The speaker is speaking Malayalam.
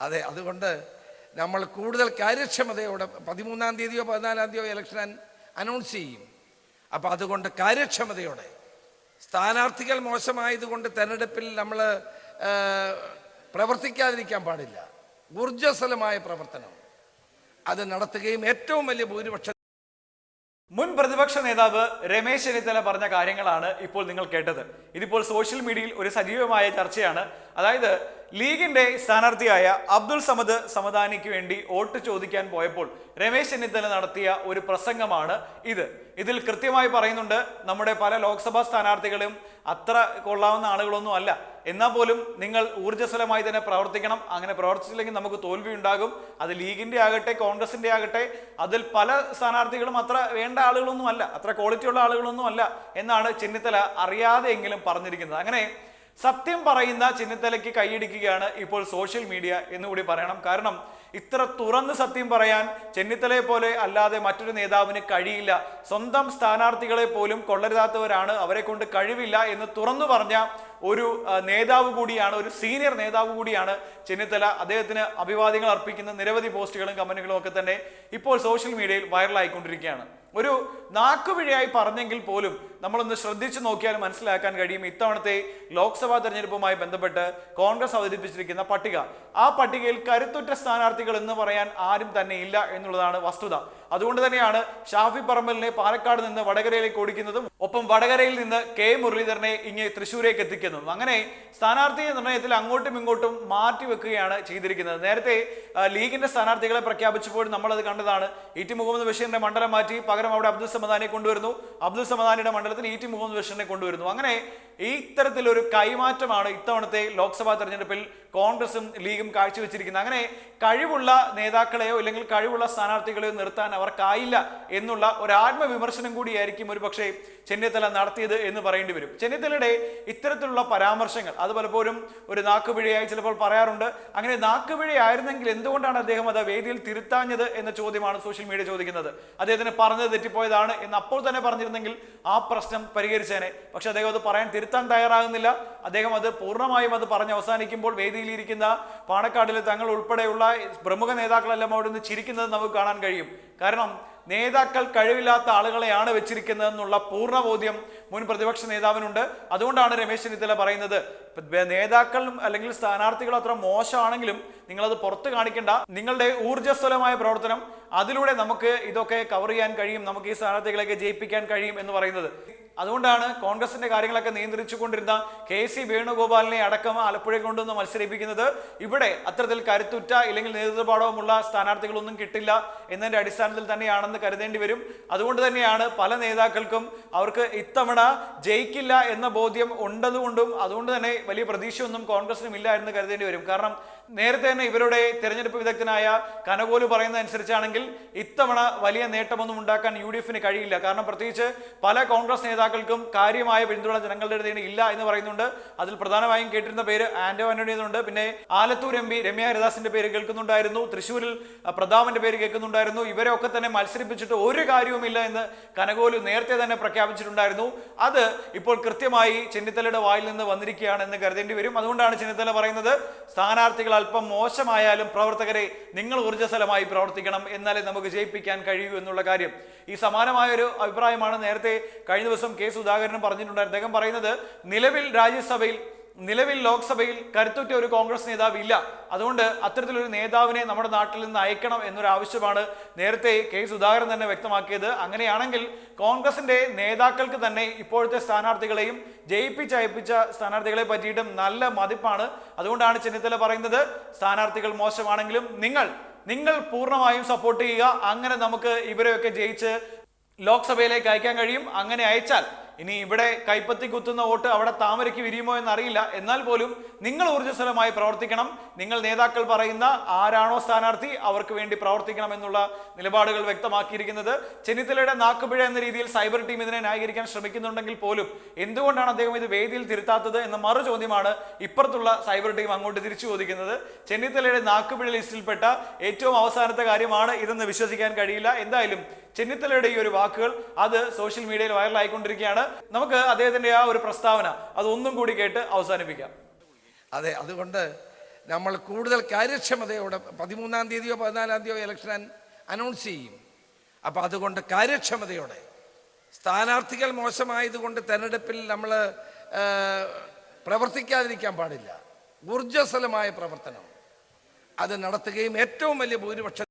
അതെ അതുകൊണ്ട് നമ്മൾ കൂടുതൽ കാര്യക്ഷമതയോടെ പതിമൂന്നാം തീയതിയോ പതിനാലാം തീയതിയോ ഇലക്ഷൻ അനൗൺസ് ചെയ്യും. അപ്പോൾ അതുകൊണ്ട് കാര്യക്ഷമതയോടെ. സ്ഥാനാർത്ഥികൾ മോശമായതുകൊണ്ട് തെരഞ്ഞെടുപ്പിൽ നമ്മൾ പ്രവർത്തിക്കാതിരിക്കാൻ പാടില്ല. ഊർജസ്വലമായ പ്രവർത്തനം. അത് നടത്തുകയും ഏറ്റവും വലിയ ഭൂരിപക്ഷം മുൻ പ്രതിപക്ഷ നേതാവ് രമേശ് ചെന്നിത്തല പറഞ്ഞ കാര്യങ്ങളാണ് ഇപ്പോൾ നിങ്ങൾ കേട്ടത്. ഇതിപ്പോൾ സോഷ്യൽ മീഡിയയിൽ ഒരു സജീവമായ ചർച്ചയാണ്. അതായത് ലീഗിന്റെ സ്ഥാനാർത്ഥിയായ അബ്ദുൾ സമദ് സമദാനിക്ക് വേണ്ടി വോട്ട് ചോദിക്കാൻ പോയപ്പോൾ രമേശ് ചെന്നിത്തല നടത്തിയ ഒരു പ്രസംഗമാണ് ഇത്. ഇതിൽ കൃത്യമായി പറയുന്നുണ്ട് നമ്മുടെ പല ലോക്സഭാ സ്ഥാനാർത്ഥികളും അത്ര കൊള്ളാവുന്ന ആളുകളൊന്നും അല്ല. എന്നാൽ പോലും നിങ്ങൾ ഊർജസ്വലമായി തന്നെ പ്രവർത്തിക്കണം. അങ്ങനെ പ്രവർത്തിച്ചില്ലെങ്കിൽ നമുക്ക് തോൽവി ഉണ്ടാകും. അത് ലീഗിന്റെ ആകട്ടെ കോൺഗ്രസിന്റെ ആകട്ടെ അതിൽ പല സ്ഥാനാർത്ഥികളും അത്ര വേണ്ട ആളുകളൊന്നും അല്ല. അത്ര ക്വാളിറ്റിയുള്ള ആളുകളൊന്നും അല്ല എന്നാണ് ചെന്നിത്തല അറിയാതെയെങ്കിലും പറഞ്ഞിരിക്കുന്നത്. അങ്ങനെ സത്യം പറയുന്ന ചിന്നത്തലയ്ക്ക് കൈയടിക്കുകയാണ് ഇപ്പോൾ സോഷ്യൽ മീഡിയ എന്നുകൂടി പറയണം. കാരണം ഇത്ര തുറന്ന് സത്യം പറയാൻ ചെന്നിത്തലയെ പോലെ അല്ലാതെ മറ്റൊരു നേതാവിന് കഴിയില്ല. സ്വന്തം സ്ഥാനാർത്ഥികളെ പോലും കൊള്ളരുതാത്തവരാണ്. അവരെ കൊണ്ട് കഴിവില്ല എന്ന് തുറന്നു പറഞ്ഞ ഒരു നേതാവ് കൂടിയാണ് ഒരു സീനിയർ നേതാവ് കൂടിയാണ് ചെന്നിത്തല. അദ്ദേഹത്തിന് അഭിവാദ്യങ്ങൾ അർപ്പിക്കുന്ന നിരവധി പോസ്റ്റുകളും കമന്റുകളും ഒക്കെ തന്നെ ഇപ്പോൾ സോഷ്യൽ മീഡിയയിൽ വൈറലായിക്കൊണ്ടിരിക്കുകയാണ്. ഒരു നാക്കുപിഴയായി പറഞ്ഞെങ്കിൽ പോലും നമ്മളൊന്ന് ശ്രദ്ധിച്ചു നോക്കിയാൽ മനസ്സിലാക്കാൻ കഴിയും ഇത്തവണത്തെ ലോക്സഭാ തെരഞ്ഞെടുപ്പുമായി ബന്ധപ്പെട്ട് കോൺഗ്രസ് അവതരിപ്പിച്ചിരിക്കുന്ന പട്ടിക. ആ പട്ടികയിൽ കരുത്തുറ്റ സ്ഥാനാർത്ഥികൾ എന്ന് പറയാൻ ആരും തന്നെ ഇല്ല എന്നുള്ളതാണ് വസ്തുത. അതുകൊണ്ട് തന്നെയാണ് ഷാഫി പറമ്പലിനെ പാലക്കാട് നിന്ന് വടകരയിലേക്ക് ഓടിക്കുന്നതും ഒപ്പം വടകരയിൽ നിന്ന് കെ. മുരളീധരനെ ഇങ്ങ് തൃശ്ശൂരേക്ക് എത്തിക്കുന്നു. അങ്ങനെ സ്ഥാനാർത്ഥി നിർണയത്തിൽ അങ്ങോട്ടും ഇങ്ങോട്ടും മാറ്റി വെക്കുകയാണ് ചെയ്തിരിക്കുന്നത്. നേരത്തെ ലീഗിന്റെ സ്ഥാനാർത്ഥികളെ പ്രഖ്യാപിച്ചപ്പോൾ നമ്മളത് കണ്ടതാണ്. ഇ ടി മുഹമ്മദ് ബഷീറിന്റെ മണ്ഡലം മാറ്റി പകരം അവിടെ അബ്ദുൾ സമദാനെ കൊണ്ടുവരുന്നു. അബ്ദുൾ സമദാനിയുടെ മണ്ഡലത്തിൽ ഇ ടി മുഹമ്മദ് ബഷീറിനെ കൊണ്ടുവരുന്നു. അങ്ങനെ ഇത്തരത്തിലൊരു കൈമാറ്റമാണ് ഇത്തവണത്തെ ലോക്സഭാ തെരഞ്ഞെടുപ്പിൽ കോൺഗ്രസും ലീഗും കാഴ്ചവെച്ചിരിക്കുന്നത്. അങ്ങനെ കഴിവുള്ള നേതാക്കളെയോ അല്ലെങ്കിൽ കഴിവുള്ള സ്ഥാനാർത്ഥികളെയോ നിർത്താൻ അവർക്കായില്ല എന്നുള്ള ഒരു ആത്മവിമർശനം കൂടിയായിരിക്കും ഒരു പക്ഷേ ചെന്നിത്തല നടത്തിയത് എന്ന് പറയേണ്ടി വരും. ചെന്നിത്തലയുടെ ഇത്തരത്തിലുള്ള പരാമർശങ്ങൾ അത് പലപ്പോഴും ഒരു നാക്കുപിഴയായി ചിലപ്പോൾ പറയാറുണ്ട്. അങ്ങനെ നാക്കുപിഴയായിരുന്നെങ്കിൽ എന്തുകൊണ്ടാണ് അദ്ദേഹം അത് വേദിയിൽ തിരുത്താഞ്ഞത് എന്ന ചോദ്യമാണ് സോഷ്യൽ മീഡിയ ചോദിക്കുന്നത്. അദ്ദേഹത്തിന് പറഞ്ഞത് തെറ്റിപ്പോയതാണ് എന്ന് അപ്പോൾ തന്നെ പറഞ്ഞിരുന്നെങ്കിൽ ആ പ്രശ്നം പരിഹരിച്ചേനെ. പക്ഷെ അദ്ദേഹം അത് പറയാൻ തിരുത്താൻ തയ്യാറാകുന്നില്ല. അദ്ദേഹം അത് പൂർണമായും അത് പറഞ്ഞ് അവസാനിക്കുമ്പോൾ വേദിയിലിരിക്കുന്ന പാണക്കാടിലെ തങ്ങൾ ഉൾപ്പെടെയുള്ള പ്രമുഖ നേതാക്കളെല്ലാം അവിടെ നിന്ന് ചിരിക്കുന്നത് നമുക്ക് കാണാൻ കഴിയും. കാരണം നേതാക്കൾ കഴിവില്ലാത്ത ആളുകളെയാണ് വെച്ചിരിക്കുന്നത് എന്നുള്ള പൂർണ ബോധ്യം മുൻ പ്രതിപക്ഷ നേതാവിനുണ്ട്. അതുകൊണ്ടാണ് രമേശ് ചെന്നിത്തല പറയുന്നത് നേതാക്കളും അല്ലെങ്കിൽ സ്ഥാനാർത്ഥികളും അത്ര മോശമാണെങ്കിലും നിങ്ങളത് പുറത്ത് കാണിക്കേണ്ട. നിങ്ങളുടെ ഊർജസ്വലമായ പ്രവർത്തനം അതിലൂടെ നമുക്ക് ഇതൊക്കെ കവർ ചെയ്യാൻ കഴിയും. നമുക്ക് ഈ സ്ഥാനാർത്ഥികളെയൊക്കെ ജയിപ്പിക്കാൻ കഴിയും എന്ന് പറയുന്നത്. അതുകൊണ്ടാണ് കോൺഗ്രസിന്റെ കാര്യങ്ങളൊക്കെ നിയന്ത്രിച്ചു കൊണ്ടിരുന്ന കെ സി വേണുഗോപാലിനെ അടക്കം ആലപ്പുഴ കൊണ്ടുവന്ന് മത്സരിപ്പിക്കുന്നത്. ഇവിടെ അത്തരത്തിൽ കരുത്തുറ്റ ഇല്ലെങ്കിൽ നേതൃപാഠവുമുള്ള സ്ഥാനാർത്ഥികളൊന്നും കിട്ടില്ല എന്നതിന്റെ അടിസ്ഥാനത്തിൽ തന്നെയാണെന്ന് കരുതേണ്ടി വരും. അതുകൊണ്ട് തന്നെയാണ് പല നേതാക്കൾക്കും അവർക്ക് ഇത്തവണ ജയിക്കില്ല എന്ന ബോധ്യം ഉണ്ടതുകൊണ്ടും അതുകൊണ്ട് തന്നെ വലിയ പ്രതീക്ഷയൊന്നും കോൺഗ്രസിനും ഇല്ല എന്ന് കരുതേണ്ടി വരും. കാരണം നേരത്തെ തന്നെ ഇവരുടെ തെരഞ്ഞെടുപ്പ് വിദഗ്ധനായ കനകോൽ പറയുന്നത് അനുസരിച്ചാണെങ്കിൽ ഇത്തവണ വലിയ നേട്ടമൊന്നും ഉണ്ടാക്കാൻ യു ഡി എഫിന് കഴിയില്ല. കാരണം പ്രത്യേകിച്ച് പല കോൺഗ്രസ് നേതാക്കൾക്കും കാര്യമായ പിന്തുണ ജനങ്ങളുടെ ഇടയിൽ ഇല്ല എന്ന് പറയുന്നുണ്ട്. അതിൽ പ്രധാനമായും കേട്ടിരുന്ന പേര് ആന്റോ ആന്റണി പിന്നെ ആലത്തൂർ എം പി രമ്യ ഹരിദാസിന്റെ പേര് കേൾക്കുന്നുണ്ടായിരുന്നു. തൃശ്ശൂരിൽ പ്രതാപന്റെ പേര് കേൾക്കുന്നുണ്ടായിരുന്നു. ഇവരെ ഒക്കെ തന്നെ മത്സരിപ്പിച്ചിട്ട് ഒരു കാര്യവുമില്ല എന്ന് കനകോൽ നേരത്തെ തന്നെ പ്രഖ്യാപിച്ചിട്ടുണ്ടായിരുന്നു. അത് ഇപ്പോൾ കൃത്യമായി ചെന്നിത്തലയുടെ വായിൽ നിന്ന് വന്നിരിക്കുകയാണ് എന്ന് കരുതേണ്ടി വരും. അതുകൊണ്ടാണ് ചെന്നിത്തല പറയുന്നത് സ്ഥാനാർത്ഥികൾ അല്പം മോശമായാലും പ്രവർത്തകരെ നിങ്ങൾ ഊർജസ്വലമായി പ്രവർത്തിക്കണം എന്നാലേ നമുക്ക് ജയിപ്പിക്കാൻ കഴിയൂ എന്നുള്ള കാര്യം. ഈ സമാനമായ ഒരു അഭിപ്രായമാണ് നേരത്തെ കഴിഞ്ഞ ദിവസം കെ സുധാകരനും പറഞ്ഞിട്ടുണ്ടായിരുന്നു. അദ്ദേഹം പറയുന്നത് നിലവിൽ രാജ്യസഭയിൽ നിലവിൽ ലോക്സഭയിൽ കരുത്തുറ്റ ഒരു കോൺഗ്രസ് നേതാവ് ഇല്ല അതുകൊണ്ട് അത്തരത്തിലൊരു നേതാവിനെ നമ്മുടെ നാട്ടിൽ നിന്ന് അയക്കണം എന്നൊരു ആവശ്യമാണ് നേരത്തെ കെ സുധാകരൻ തന്നെ വ്യക്തമാക്കിയത്. അങ്ങനെയാണെങ്കിൽ കോൺഗ്രസിന്റെ നേതാക്കൾക്ക് തന്നെ ഇപ്പോഴത്തെ സ്ഥാനാർത്ഥികളെയും ജയിപ്പിച്ചയപ്പിച്ച സ്ഥാനാർത്ഥികളെ പറ്റിയിട്ടും നല്ല മതിപ്പാണ്. അതുകൊണ്ടാണ് ചെന്നിത്തല പറയുന്നത് സ്ഥാനാർത്ഥികൾ മോശമാണെങ്കിലും നിങ്ങൾ നിങ്ങൾ പൂർണമായും സപ്പോർട്ട് ചെയ്യുക. അങ്ങനെ നമുക്ക് ഇവരെയൊക്കെ ജയിച്ച് ലോക്സഭയിലേക്ക് അയക്കാൻ കഴിയും. അങ്ങനെ അയച്ചാൽ ഇനി ഇവിടെ കൈപ്പത്തി കുത്തുന്ന വോട്ട് അവിടെ താമരയ്ക്ക് വിരിയുമോ എന്നറിയില്ല. എന്നാൽ പോലും നിങ്ങൾ ഊർജസ്വലമായി പ്രവർത്തിക്കണം. നിങ്ങൾ നേതാക്കൾ പറയുന്ന ആരാണോ സ്ഥാനാർത്ഥി അവർക്ക് വേണ്ടി പ്രവർത്തിക്കണം എന്നുള്ള നിലപാടുകൾ വ്യക്തമാക്കിയിരിക്കുന്നത്. ചെന്നിത്തലയുടെ നാക്കുപിഴ എന്ന രീതിയിൽ സൈബർ ടീം ഇതിനെ ന്യായീകരിക്കാൻ ശ്രമിക്കുന്നുണ്ടെങ്കിൽ പോലും എന്തുകൊണ്ടാണ് അദ്ദേഹം ഇത് വേദിയിൽ തിരുത്താത്തത് എന്ന മറു ചോദ്യമാണ് ഇപ്പുറത്തുള്ള സൈബർ ടീം അങ്ങോട്ട് തിരിച്ചു ചോദിക്കുന്നത്. ചെന്നിത്തലയുടെ നാക്കുപിഴ ലിസ്റ്റിൽപ്പെട്ട ഏറ്റവും അവസാനത്തെ കാര്യമാണ് ഇതെന്ന് വിശ്വസിക്കാൻ കഴിയില്ല. എന്തായാലും ചെന്നിത്തലയുടെ ഈ ഒരു വാക്കുകൾ അത് സോഷ്യൽ മീഡിയയിൽ വൈറലായിക്കൊണ്ടിരിക്കുകയാണ് നമുക്ക് അദ്ദേഹത്തിന്റെ ആ ഒരു പ്രസ്താവന അത് ഒന്നും കൂടി കേട്ട് അവസാനിപ്പിക്കാം. അതെ അതുകൊണ്ട് നമ്മൾ കൂടുതൽ കാര്യക്ഷമതയോടെ പതിമൂന്നാം തീയതിയോ പതിനാലാം തീയതിയോ ഇലക്ഷൻ അനൗൺസ് ചെയ്യും. അപ്പോൾ അതുകൊണ്ട് കാര്യക്ഷമതയോടെ സ്ഥാനാർത്ഥികൾ മോശമായതുകൊണ്ട് തെരഞ്ഞെടുപ്പിൽ നമ്മൾ പ്രവർത്തിക്കാതിരിക്കാൻ പാടില്ല. ഊർജസ്വലമായ പ്രവർത്തനം. അത് നടത്തുകയും ഏറ്റവും വലിയ ഭൂരിപക്ഷം